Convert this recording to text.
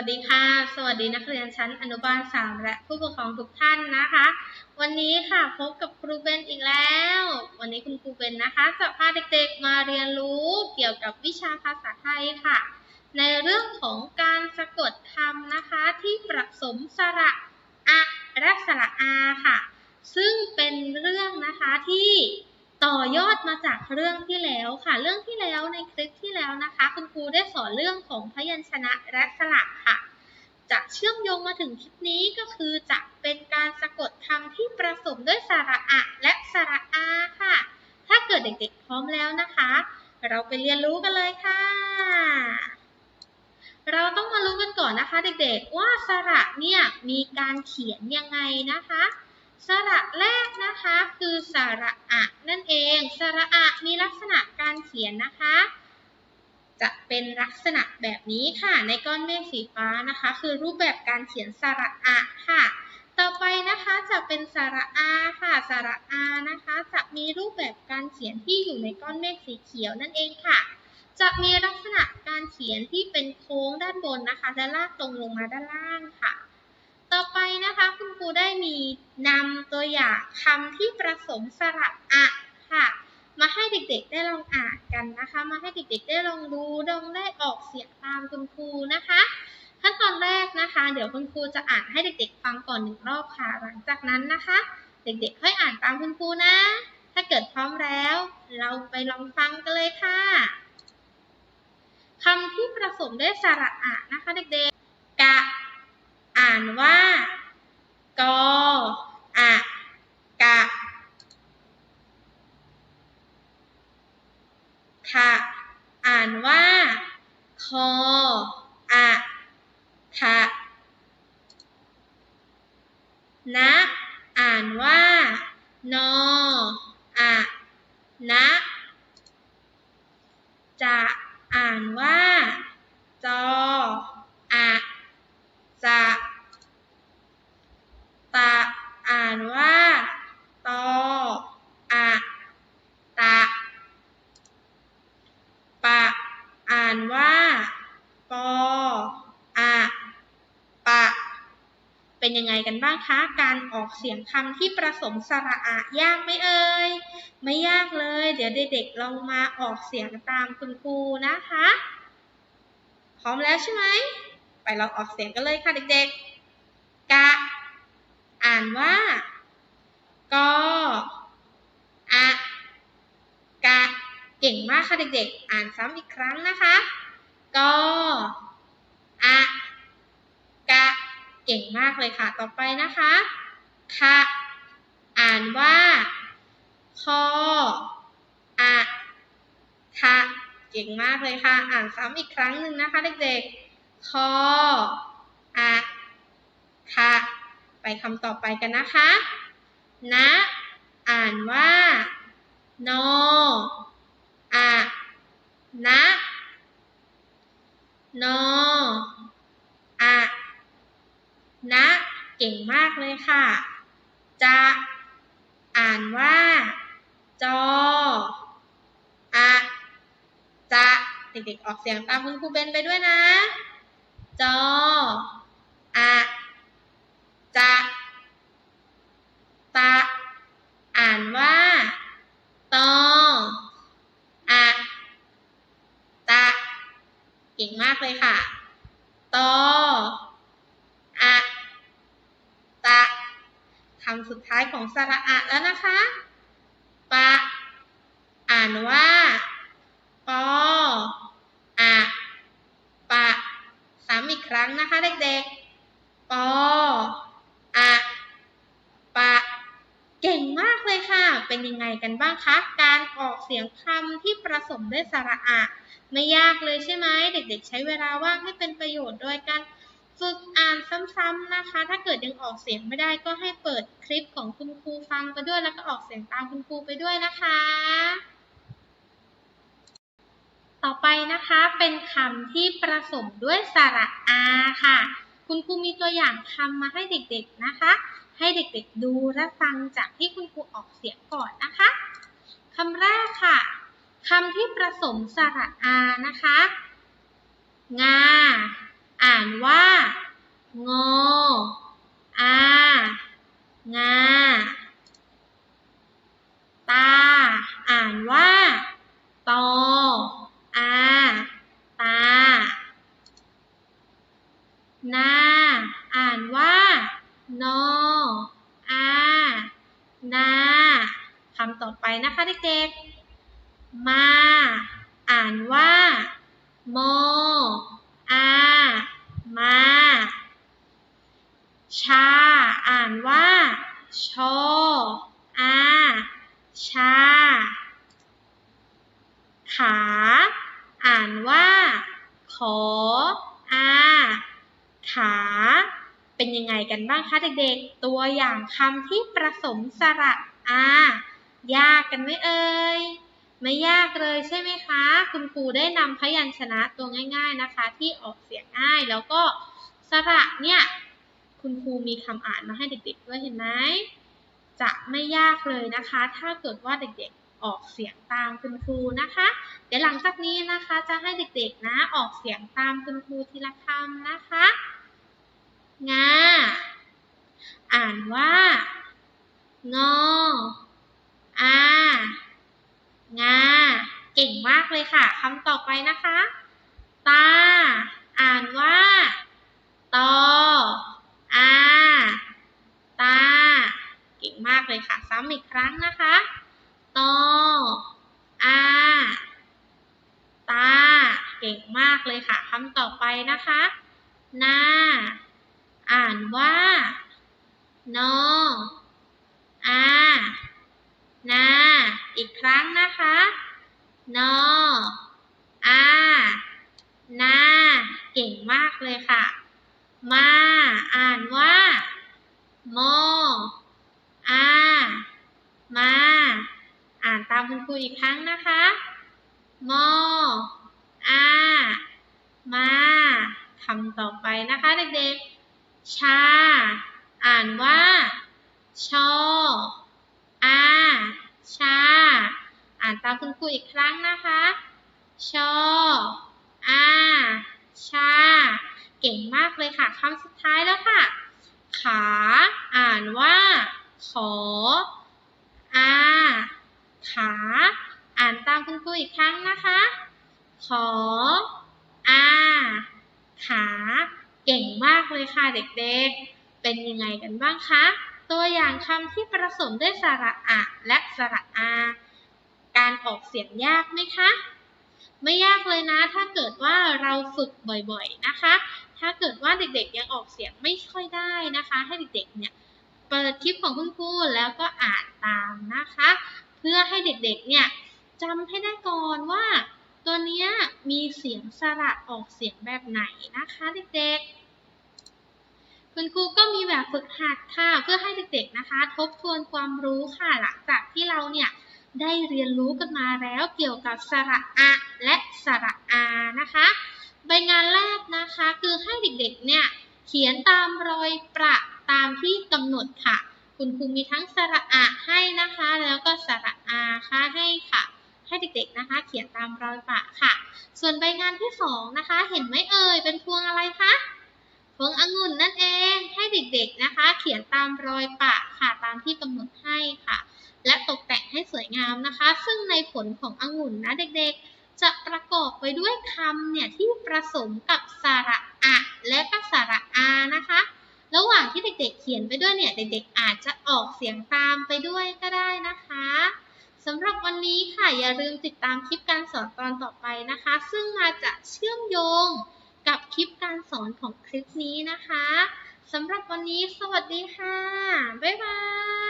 วัสดีค่ะ สวัสดีนักเรียนชั้นอนุบาล 3 และผู้ปกครองทุกท่านนะคะ วันนี้ค่ะพบกับครูเบนอีกแล้ว วันนี้คุณครูเบนนะคะจะพาเด็กๆมาเรียนรู้เกี่ยวกับวิชาภาษาไทยค่ะ ในเรื่องของการสะกดคำนะคะที่ประสมสระอะและสระอาค่ะ ซึ่งเป็นเรื่องนะคะที่ต่อยอดมาจากเรื่องที่แล้วค่ะ เรื่องที่แล้วในคลิป แล้วนะคะ คุณครูได้สอนเรื่องของพยัญชนะและสระค่ะ จะเชื่อมโยงมาถึงคลิปนี้ก็คือจะเป็นการสะกดคำที่ประสมด้วยสระอะและสระอาค่ะ ถ้าเกิดเด็กๆพร้อมแล้วนะคะ เราไปเรียนรู้กันเลยค่ะ เราต้องมารู้กันก่อนนะคะ เด็กๆ ว่าสระเนี่ยมีการเขียนยังไงนะคะสระแรกนะคะคือสระอะนั่นเอง สระอะมีลักษณะการเขียนนะคะ จะเป็นลักษณะแบบนี้ค่ะ ในก้อนเมฆสีฟ้านะคะ คือรูปแบบการเขียนสระอะค่ะ ต่อไปนะคะจะเป็นสระอาค่ะ สระอานะคะ จะมีรูปแบบการเขียนที่อยู่ในก้อนเมฆสีเขียวนั่นเองค่ะ จะมีลักษณะการเขียนที่เป็นโค้งด้านบนนะคะ และลากตรงลงมาด้านล่างค่ะต่อไปนะคะคุณครูได้มีนำตัวอย่างคำที่ประสมสระอะค่ะ มาให้เด็กๆได้ลองอ่านกันนะคะ มาให้เด็กๆได้ลองดูลองได้ออกเสียงตามคุณครูนะคะ ขั้นตอนแรกนะคะ เดี๋ยวคุณครูจะอ่านให้เด็กๆ ฟังก่อนหนึ่งรอบค่ะ หลังจากนั้นนะคะ เด็กๆ ค่อยอ่านตามคุณครูนะ ถ้าเกิดพร้อมแล้ว เราไปลองฟังกันเลยค่ะคำที่ประสมด้วยสระอะนะคะเด็กๆ กะ อ่านว่า กออะกะขะอ่านว่า คออะขะนะ อ่านว่า นออะนะ จะ อ่านว่า จออะจะ ตะ อ่านว่า ตออะตะ ปะ อ่านว่า ปออะปะ เป็นยังไงกันบ้างคะ การออกเสียงคำที่ประสมสระอะยากไหมเอ่ย ไม่ยากเลย เดี๋ยวเด็กๆลองมาออกเสียงตามคุณครูนะคะ พร้อมแล้วใช่ไหม ไปลองออกเสียงกันเลยค่ะเด็กๆ กะ อ่านว่า กอ อะ กะ เก่งมากค่ะเด็กๆ อ่านซ้ำอีกครั้งนะคะ กอ อะกะ เก่งมากเลยค่ะ ต่อไปนะคะคะอ่านว่าคออะคะเก่งมากเลยค่ะ อ่านซ้ำอีกครั้งหนึ่งนะคะเด็กๆคออะคะไปคำต่อไปกันนะคะ นะ อ่านว่านออะนะนออะนะ เก่งมากเลยค่ะ จะอ่านว่า จออะจะเด็กๆออกเสียงตามคุณครูเบนไปด้วยนะ จออะจะตะอ่านว่าตออะตะเก่งมากเลยค่ะตออะตะ คำสุดท้ายของสระอะแล้วนะคะ ปะ อ่านว่า ปอ อะปะซ้ำอีกครั้งนะคะเด็กๆ ปอ อะปะ เก่งมากเลยค่ะ เป็นยังไงกันบ้างคะ การออกเสียงคำที่ประสมด้วยสระอะ ไม่ยากเลยใช่ไหม เด็กๆ ใช้เวลาว่างให้เป็นประโยชน์โดยการ ฝึกอ่านซ้ำๆนะคะ ถ้าเกิดยังออกเสียงไม่ได้ก็ให้เปิดคลิปของคุณครูฟังไปด้วย แล้วก็ออกเสียงตามคุณครูไปด้วยนะคะ ต่อไปนะคะเป็นคำที่ประสมด้วยสระอาค่ะ คุณครูมีตัวอย่างคำมาให้เด็กๆนะคะ ให้เด็กๆดูและฟังจากที่คุณครูออกเสียงก่อนนะคะคำแรกค่ะคำที่ประสมสระอานะคะ งา อ่านว่างออางา ตา อ่านว่าตออาตา นา อ่านว่านออานาคำต่อไปนะคะเด็กๆมา อ่านว่า มอ อา มา ชา อ่านว่า ชอ อา ชา ขา อ่านว่า ขอ อา ขา เป็นยังไง กันบ้างคะเด็กๆ ตัวอย่างคำที่ประสมสระอา ยากกันไหมเอ่ย ไม่ยากเลยใช่ไหมคะ คุณครูได้นำพยัญชนะตัวง่าย ๆนะคะ ที่ออกเสียงง่ายแล้วก็สระเนี่ยคุณครูมีคำอ่านมาให้เด็กๆด้วยเห็นไหมจะไม่ยากเลยนะคะ ถ้าเกิดว่าเด็กๆออกเสียงตามคุณครูนะคะ เดี๋ยวหลังจากนี้นะคะจะให้เด็กๆนะออกเสียงตามคุณครูทีละคำนะคะ งา อ่านว่า งอ อา งา เก่งมากเลยค่ะคำต่อไปนะคะ ตา อ่านว่า ตอ อา ตา เก่งมากเลยค่ะ ซ้ำอีกครั้งนะคะ ตอ อา ตา เก่งมากเลยค่ะคำต่อไปนะคะนา อ่านว่านออานาอีกครั้งนะคะนออานาเก่งมากเลยค่ะ มาอ่านว่ามออามาอ่านตามคุณครูอีกครั้งนะคะมออามาคำต่อไปนะคะเด็กๆ ชา อ่านว่า ชอ อาชา อ่านตามคุณครูอีกครั้งนะคะ ชอ อาชา เก่งมากเลยค่ะคำสุดท้ายแล้วค่ะ ขา อ่านว่า ขอ อาขา อ่านตามคุณครูอีกครั้งนะคะ ขอ อา ขา เก่งมากเลยค่ะเด็กๆ เป็นยังไงกันบ้างคะ ตัวอย่างคำที่ผสมด้วยสระอะและสระอา การออกเสียงยากไหมคะ ไม่ยากเลยนะ ถ้าเกิดว่าเราฝึกบ่อยๆนะคะ ถ้าเกิดว่าเด็กๆยังออกเสียงไม่ค่อยได้นะคะ ให้เด็กๆเนี่ยเปิดคลิปของคุณครูแล้วก็อ่านตามนะคะ เพื่อให้เด็กๆเนี่ยจำให้ได้ก่อนว่าตัวเนี้ยมีเสียงสระออกเสียงแบบไหนนะคะเด็กๆ คุณครูก็มีแบบฝึกหัดค่ะ เพื่อให้เด็กๆนะคะ ทบทวนความรู้ค่ะหลังจากที่เราเนี่ยได้เรียนรู้กันมาแล้วเกี่ยวกับสระอะและสระอานะคะใบงานแรกนะคะคือให้เด็กๆเนี่ยเขียนตามรอยประตามที่กำหนดค่ะ คุณครูมีทั้งสระอะให้นะคะ แล้วก็สระอาค่ะให้ค่ะ ให้เด็กๆนะคะ เขียนตามรอยประค่ะ ส่วนใบงานที่สองนะคะ เห็นไหมเอ่ยเป็นพวงอะไรคะ พวงองุ่นนั่นเองให้เด็กๆนะคะ เขียนตามรอยปะค่ะตามที่กำหนดให้ค่ะ และตกแต่งให้สวยงามนะคะ ซึ่งในผลขององุ่นนะเด็กๆ จะประกอบไปด้วยคำเนี่ยที่ผสมกับสระอะและก็สระอานะคะ ระหว่างที่เด็กๆ เขียนไปด้วยเนี่ยเด็กๆ อาจจะออกเสียงตามไปด้วยก็ได้นะคะสำหรับวันนี้ค่ะอย่าลืมติดตามคลิปการสอนตอนต่อไปนะคะ ซึ่งมาจะเชื่อมโยง กับคลิปการสอนของคลิปนี้นะคะสำหรับวันนี้สวัสดีค่ะ บ๊ายบาย